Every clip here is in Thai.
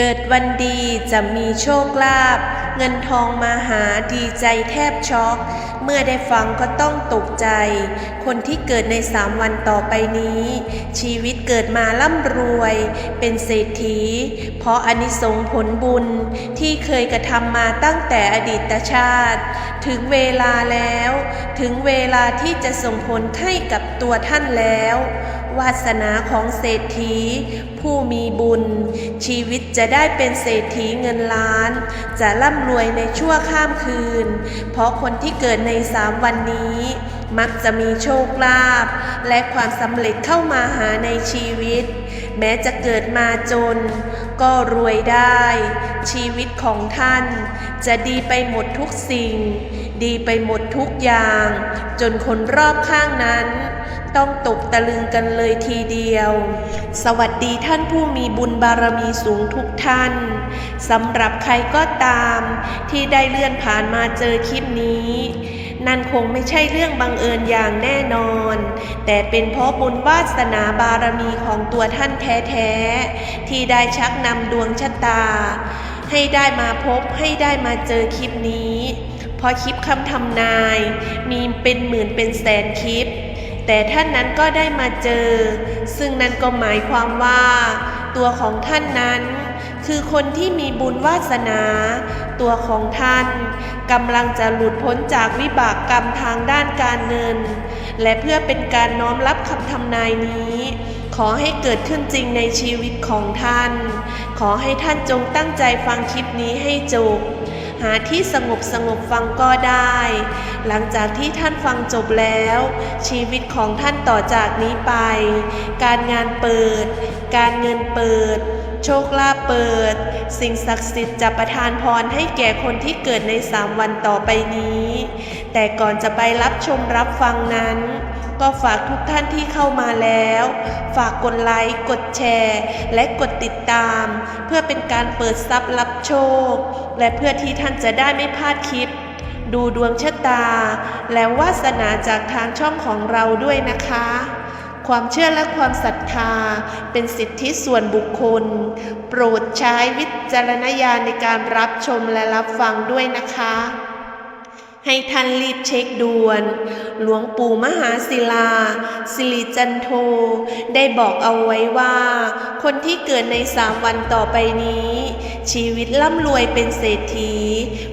เกิดวันดีจะมีโชคลาภเงินทองมาหาดีใจแทบช็อก เมื่อได้ฟังก็ต้องตกใจ คนที่เกิดในสามวันต่อไปนี้ ชีวิตเกิดมาร่ำรวย เป็นเศรษฐี เพราะอนิสงผลบุญที่เคยกระทำมาตั้งแต่อดีตชาติ ถึงเวลาแล้ว ถึงเวลาที่จะส่งผลให้กับตัวท่านแล้ว วาสนาของเศรษฐี ผู้มีบุญ ชีวิตจะได้เป็นเศรษฐีเงินล้าน จะร่ำรวยในชั่วข้ามคืน เพราะคนที่เกิดในสามวันนี้ มักจะมีโชคลาภและความสำเร็จเข้ามาหาในชีวิต แม้จะเกิดมาจน ก็รวยได้ ชีวิตของท่านจะดีไปหมดทุกสิ่ง ดีไปหมดทุกอย่าง จนคนรอบข้างนั้น ต้องตกตะลึงกันเลยทีเดียว สวัสดีท่านผู้มีบุญบารมีสูงทุกท่านสำหรับใครก็ตามที่ได้เลื่อนผ่านมาเจอคลิปนี้ นั่นคงไม่ใช่เรื่องบังเอิญอย่างแน่นอน แต่เป็นเพราะบุญวาสนาบารมีของตัวท่านแท้ๆ ที่ได้ชักนำดวงชะตา ให้ได้มาพบให้ได้มาเจอคลิปนี้ เพราะคลิปคำทำนาย มีเป็นหมื่นเป็นแสนคลิป แต่ท่านนั้นก็ได้มาเจอ ซึ่งนั่นก็หมายความว่า ตัวของท่านนั้น คือคนที่มีบุญวาสนา ตัวของท่านกำลังจะหลุดพ้นจากวิบากกรรมทางด้านการเงิน และเพื่อเป็นการน้อมรับคำทำนายนี้ ขอให้เกิดขึ้นจริงในชีวิตของท่าน ขอให้ท่านจงตั้งใจฟังคลิปนี้ให้จบ หาที่สงบสงบฟังก็ได้ หลังจากที่ท่านฟังจบแล้ว ชีวิตของท่านต่อจากนี้ไป การงานเปิด การเงินเปิด โชคลาภเปิด สิ่งศักดิ์สิทธิ์จะประทานพรให้แก่คนที่เกิดในสามวันต่อไปนี้ แต่ก่อนจะไปรับชมรับฟังนั้น ก็ฝากทุกท่านที่เข้ามาแล้ว ฝากกดไลค์ กดแชร์ และกดติดตาม เพื่อเป็นการเปิดทรัพย์รับโชค และเพื่อที่ท่านจะได้ไม่พลาดคลิป ดูดวงชะตา และวาสนาจากทางช่องของเราด้วยนะคะ ความเชื่อและความศรัทธา เป็นสิทธิส่วนบุคคล โปรดใช้วิจารณญาณในการรับชมและรับฟังด้วยนะคะ ให้ท่านรีบเช็คด่วน หลวงปู่มหาศิลา สิริจันโท ได้บอกเอาไว้ว่า คนที่เกิดในสามวันต่อไปนี้ ชีวิตร่ำรวยเป็นเศรษฐี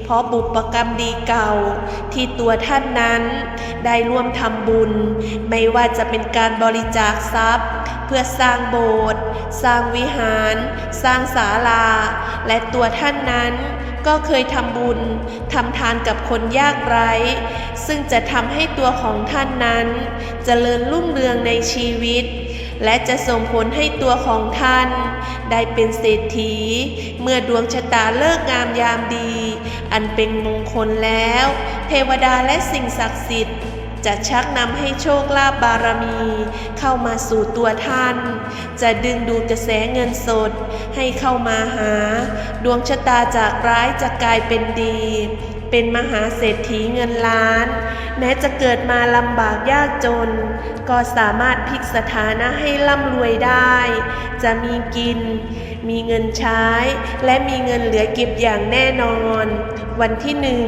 เพราะบุปกรรมดีเก่า ที่ตัวท่านนั้น ได้ร่วมทำบุญ ไม่ว่าจะเป็นการบริจาคทรัพย์ เพื่อสร้างโบสถ์สร้างวิหาร สร้างศาลา และตัวท่านนั้นก็เคยทำบุญทำทานกับคนยากไร้ ซึ่งจะทำให้ตัวของท่านนั้นจเจริญรุ่งเรืองในชีวิต และจะส่งผลให้ตัวของท่าน ได้เป็นเศรษฐี เมื่อดวงชะตาเลิกงามยามดี อันเป็นมงคลแล้ว เทวดาและสิ่งศักดิ์สิทธิ์จะชักนำให้โชคลาภบารมี เข้ามาสู่ตัวท่าน จะดึงดูดกระแสเงินสดให้เข้ามาหา ดวงชะตาจากร้ายจะกลายเป็นดี เป็นมหาเศรษฐีเงินล้าน แม้จะเกิดมาลำบากยากจน ก็สามารถพลิกสถานะให้ร่ำรวยได้ จะมีกิน มีเงินใช้ และมีเงินเหลือเก็บอย่างแน่นอน วันที่หนึ่ง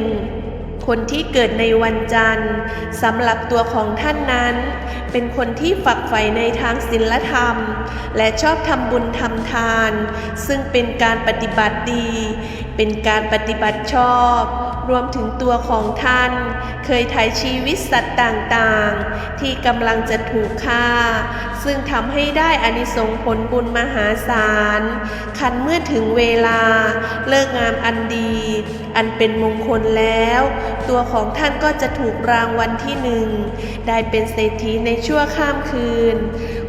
คนที่เกิดในวันจันทร์สำหรับตัวของท่านนั้น เป็นคนที่ฝักใฝ่ในทางศีลธรรม และชอบทำบุญทำทาน ซึ่งเป็นการปฏิบัติดี เป็นการปฏิบัติชอบ รวมถึงตัวของท่าน เคยถ่ายชีวิตสัตว์ต่างๆ ที่กำลังจะถูกฆ่า ซึ่งทำให้ได้อานิสงส์ผลบุญมหาศาล คันเมื่อถึงเวลาเลิกงามอันดี อันเป็นมงคลแล้ว ตัวของท่านก็จะถูกรางวัลที่หนึ่ง ได้เป็นเศรษฐีในชั่วข้ามคืน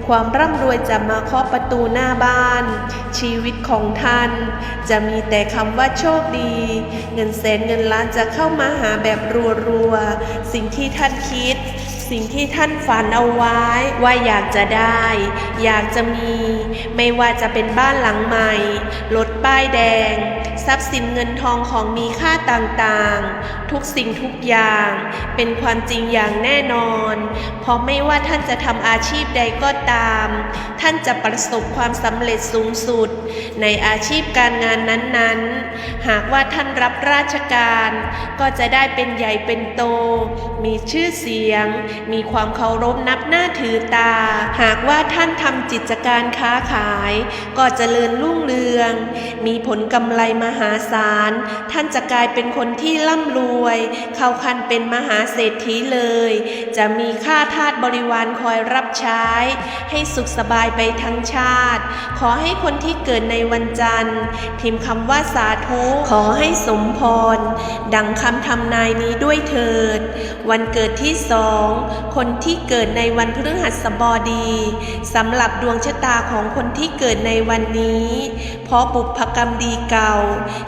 ความร่ำรวยจะมาเคาะประตูหน้าบ้าน ชีวิตของท่าน จะมีแต่คำว่าโชคดี เงินแสนเงินล้านจะเข้ามาหาแบบรัวๆ สิ่งที่ท่านคิด สิ่งที่ท่านฝันเอาไว้ ว่าอยากจะได้ อยากจะมี ไม่ว่าจะเป็นบ้านหลังใหม่รถป้ายแดงทรัพย์สินเงินทองของมีค่าต่างๆ ทุกสิ่งทุกอย่าง เป็นความจริงอย่างแน่นอนเพราะไม่ว่าท่านจะทำอาชีพใดก็ตาม ท่านจะประสบความสำเร็จสูงสุด ในอาชีพการงานนั้นๆ หากว่าท่านรับราชการ ก็จะได้เป็นใหญ่เป็นโต มีชื่อเสียง มีความเคารพนับหน้าถือตา หากว่าท่านทำกิจการค้าขาย ก็จเจริญรุ่งเรือง มีผลกำไรมหาศาล ท่านจะกลายเป็นคนที่ร่ำรวย เข้าคันเป็นมหาเศรษฐีเลย จะมีข้าทาสบริวารคอยรับใช้ ให้สุขสบายไปทั้งชาติ ขอให้คนที่เกิดในวันจันทร์ พิมพ์คำว่าสาธุขอให้สมพร ดังคำทำนายนี้ด้วยเถิด วันเกิดที่สองคนที่เกิดในวันพฤหัสบดีสำหรับดวงชะตาของคนที่เกิดในวันนี้ เพราะบุพกรรมดีเก่า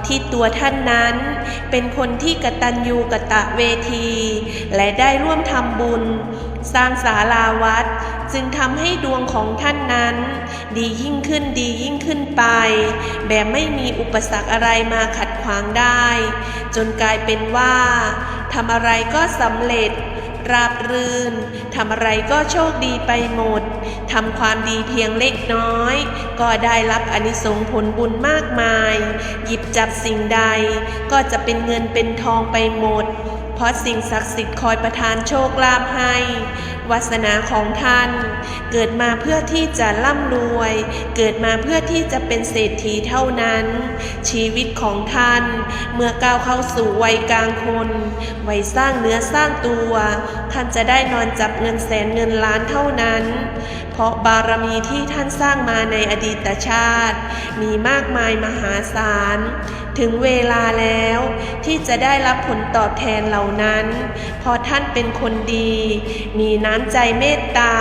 ที่ตัวท่านนั้น เป็นคนที่กตัญญูกะตะเวที และได้ร่วมทำบุญ สร้างศาลาวัด จึงทำให้ดวงของท่านนั้น ดียิ่งขึ้นดียิ่งขึ้นไป แบบไม่มีอุปสรรคอะไรมาขัดขวางได้ จนกลายเป็นว่าทำอะไรก็สำเร็จ ราบรื่นทำอะไรก็โชคดีไปหมดทำความดีเพียงเล็กน้อย ก็ได้รับอนิสงผลบุญมากมาย หยิบจับสิ่งใดก็จะเป็นเงินเป็นทองไปหมด ราะสิ่งศักดิ์สิทธิ์คอยประทานโชคลาภให้ วาสนาของท่าน เกิดมาเพื่อที่จะร่ำรวย เกิดมาเพื่อที่จะเป็นเศรษฐีเท่านั้น ชีวิตของท่าน เมื่อก้าวเข้าสู่วัยกลางคนวัยสร้างเนื้อสร้างตัว ท่านจะได้นอนจับเงินแสนเงินล้านเท่านั้น เพราะบารมีที่ท่านสร้างมาในอดีตชาติ มีมากมายมหาศาล ถึงเวลาแล้วที่จะได้รับผลตอบแทนเหล่านั้น พอท่านเป็นคนดี มีน้ำใจเมตตา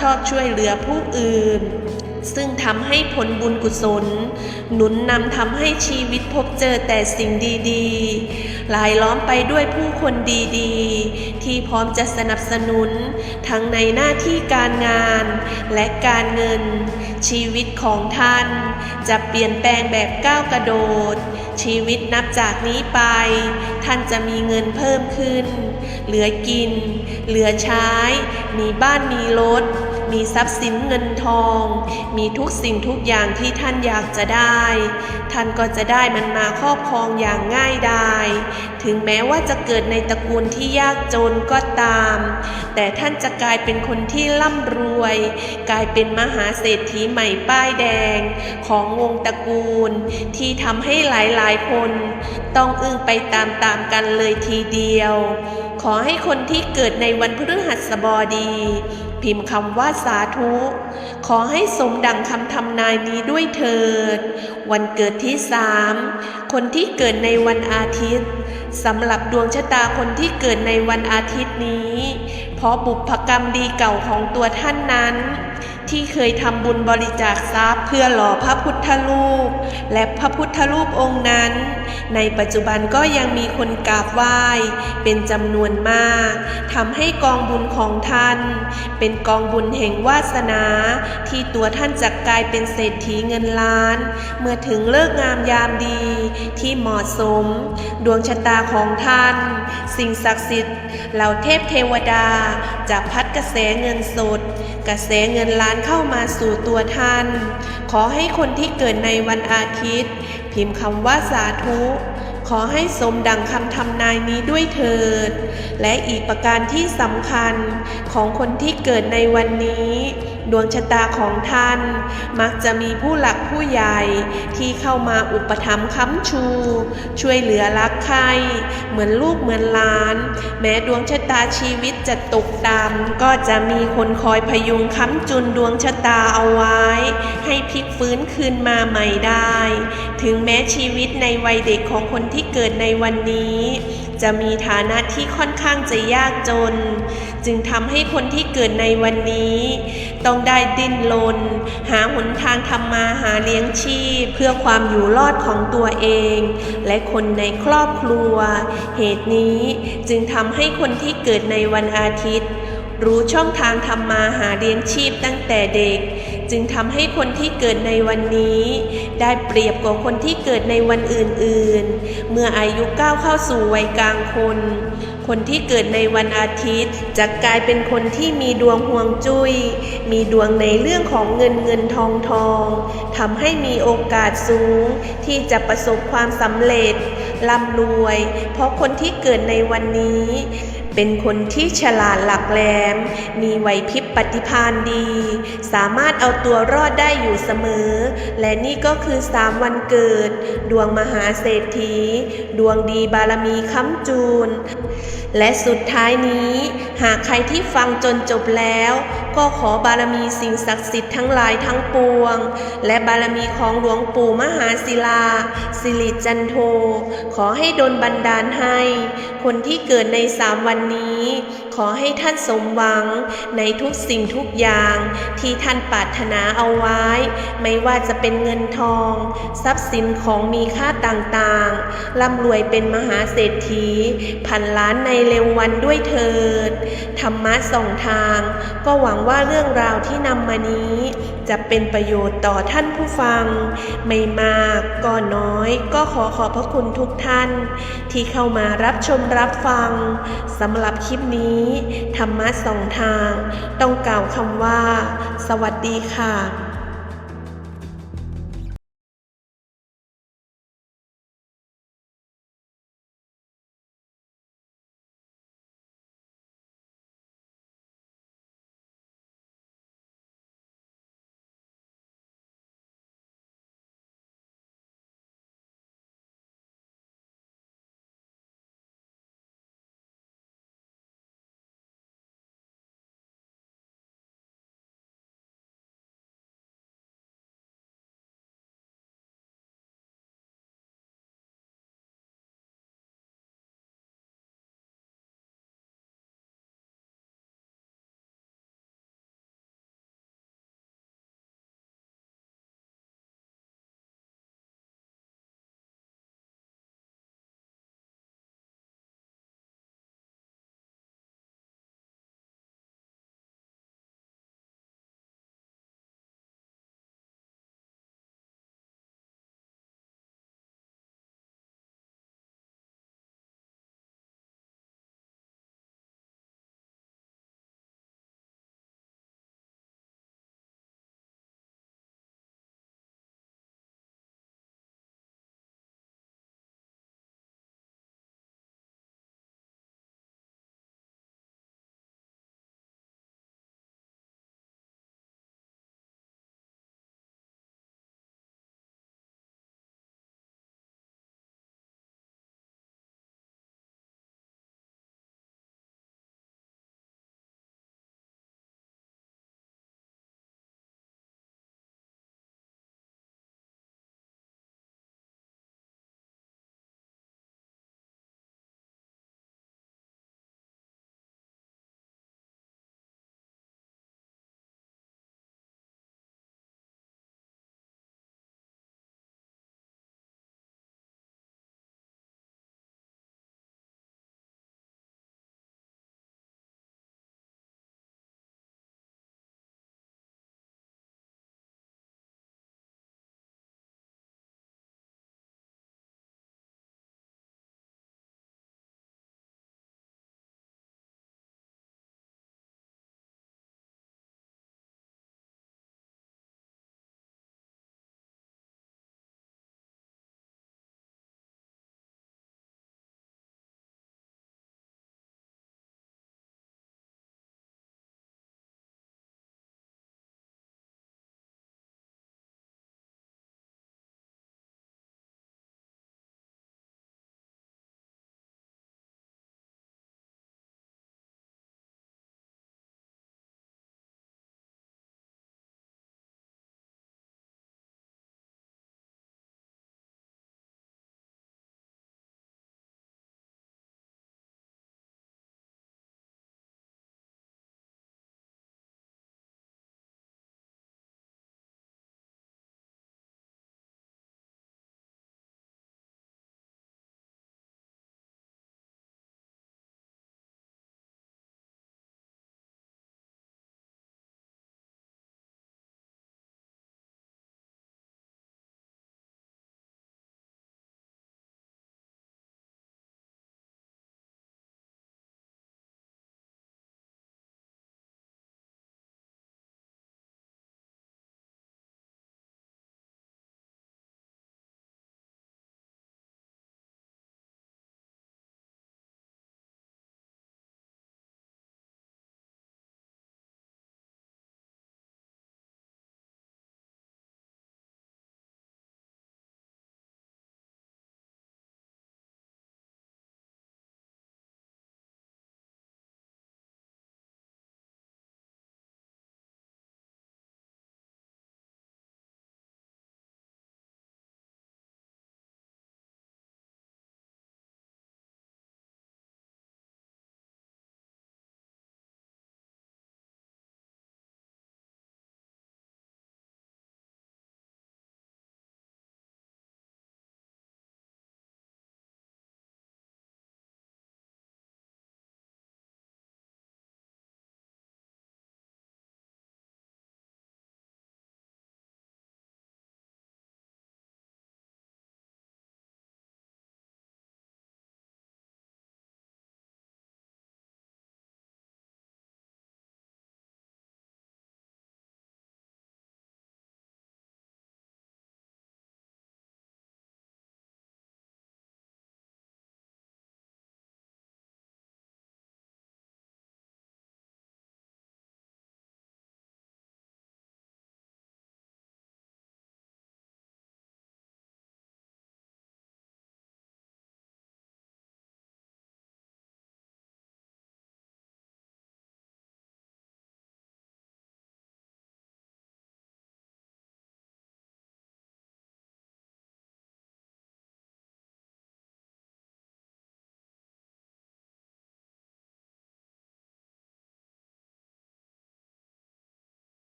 ชอบช่วยเหลือผู้อื่น ซึ่งทำให้ผลบุญกุศล หนุนนำทำให้ชีวิตพบเจอแต่สิ่งดีๆ หลายล้อมไปด้วยผู้คนดีๆ ที่พร้อมจะสนับสนุน ทั้งในหน้าที่การงานและการเงิน ชีวิตของท่าน จะเปลี่ยนแปลงแบบก้าวกระโดด ชีวิตนับจากนี้ไป ท่านจะมีเงินเพิ่มขึ้น เหลือกิน เหลือใช้ มีบ้านมีรถ มีทรัพย์สินเงินทอง มีทุกสิ่งทุกอย่างที่ท่านอยากจะได้ ท่านก็จะได้มันมาครอบครองอย่างง่ายดายถึงแม้ว่าจะเกิดในตระกูลที่ยากจนก็ตาม แต่ท่านจะกลายเป็นคนที่ร่ำรวย กลายเป็นมหาเศรษฐีใหม่ป้ายแดง ของวงตระกูล ที่ทำให้หลายๆคน ต้องอึ้งไปตามๆกันเลยทีเดียว ขอให้คนที่เกิดในวันพฤหัสบดี พิมพ์คำว่าสาธุ ขอให้สมดังคำทำนายนี้ด้วยเถิด วันเกิดที่สามคนที่เกิดในวันอาทิตย์สำหรับดวงชะตาคนที่เกิดในวันอาทิตย์นี้ เพราะบุพกรรมดีเก่าของตัวท่านนั้น ที่เคยทำบุญบริจาคทรัพย์เพื่อหล่อพระพุทธรูป และพระพุทธรูปองค์นั้น ในปัจจุบันก็ยังมีคนกราบไหว้เป็นจำนวนมากทำให้กองบุญของท่าน เป็นกองบุญแห่งวาสนาที่ตัวท่านจะกลายเป็นเศรษฐีเงินล้าน เมื่อถึงเลิกงามยามดีที่เหมาะสม ดวงชะตาของท่าน สิ่งศักดิ์สิทธิ์เหล่าเทพเทวดาจะพัดกระแสเงินสด กระแสเงินล้านเข้ามาสู่ตัวท่าน ขอให้คนที่เกิดในวันอาทิตย์ พิมพ์คำว่าสาธุขอให้สมดังคำทำนายนี้ด้วยเถิด และอีกประการที่สำคัญ ของคนที่เกิดในวันนี้ ดวงชะตาของท่าน มักจะมีผู้หลักผู้ใหญ่ที่เข้ามาอุปถัมภ์ค้ำชู ช่วยเหลือรักใครเหมือนลูกเหมือนหลาน แม้ดวงชะตาชีวิตจะตกต่ำก็จะมีคนคอยพยุงค้ำจุนดวงชะตาเอาไว้ ให้พลิกฟื้นคืนมาใหม่ได้ ถึงแม้ชีวิตในวัยเด็กของคนที่เกิดในวันนี้ จะมีฐานะที่ค่อนข้างจะยากจน จึงทำให้คนที่เกิดในวันนี้ ต้องได้ดิ้นรนหาหนทางทำมาหาเลี้ยงชีพ เพื่อความอยู่รอดของตัวเอง และคนในครอบครัว เหตุนี้จึงทำให้คนที่เกิดในวันอาทิตย์ รู้ช่องทางทำมาหาเลี้ยงชีพตั้งแต่เด็ก จึงทำให้คนที่เกิดในวันนี้ ได้เปรียบกว่าคนที่เกิดในวันอื่นๆ เมื่ออายุก้าวเข้าสู่วัยกลางคน คนที่เกิดในวันอาทิตย์ จะกลายเป็นคนที่มีดวงห่วงจุย้ย มีดวงในเรื่องของเงินเงินทองทองทำให้มีโอกาสสูง ที่จะประสบความสำเร็จร่ำรวย เพราะคนที่เกิดในวันนี้เป็นคนที่ฉลาดหลักแหลม มีไหวพริบปฏิภาณดี สามารถเอาตัวรอดได้อยู่เสมอ และนี่ก็คือสามวันเกิด ดวงมหาเศรษฐี ดวงดีบารมีค้ำจูน และสุดท้ายนี้ หากใครที่ฟังจนจบแล้ว ก็ขอบารมีสิ่งศักดิ์สิทธิ์ทั้งหลายทั้งปวง และบารมีของหลวงปู่มหาศิลา สิริจันโท ขอให้ดลบันดาลให้ คนที่เกิดในสามวันนี้ ขอให้ท่านสมหวังในทุกสิ่งทุกอย่างที่ท่านปรารถนาเอาไว้ ไม่ว่าจะเป็นเงินทอง ทรัพย์สินของมีค่าต่างๆร่ำรวยเป็นมหาเศรษฐีพันล้านในเร็ววันด้วยเถิด ธรรมะส่องทาง ก็หวังว่าเรื่องราวที่นำมานี้ จะเป็นประโยชน์ต่อท่านผู้ฟัง ไม่มากก็น้อย ก็ขอขอบพระคุณทุกท่าน ที่เข้ามารับชมรับฟังสำหรับคลิปนี้ธรรมะสองทาง ต้องกล่าวคำว่า สวัสดีค่ะ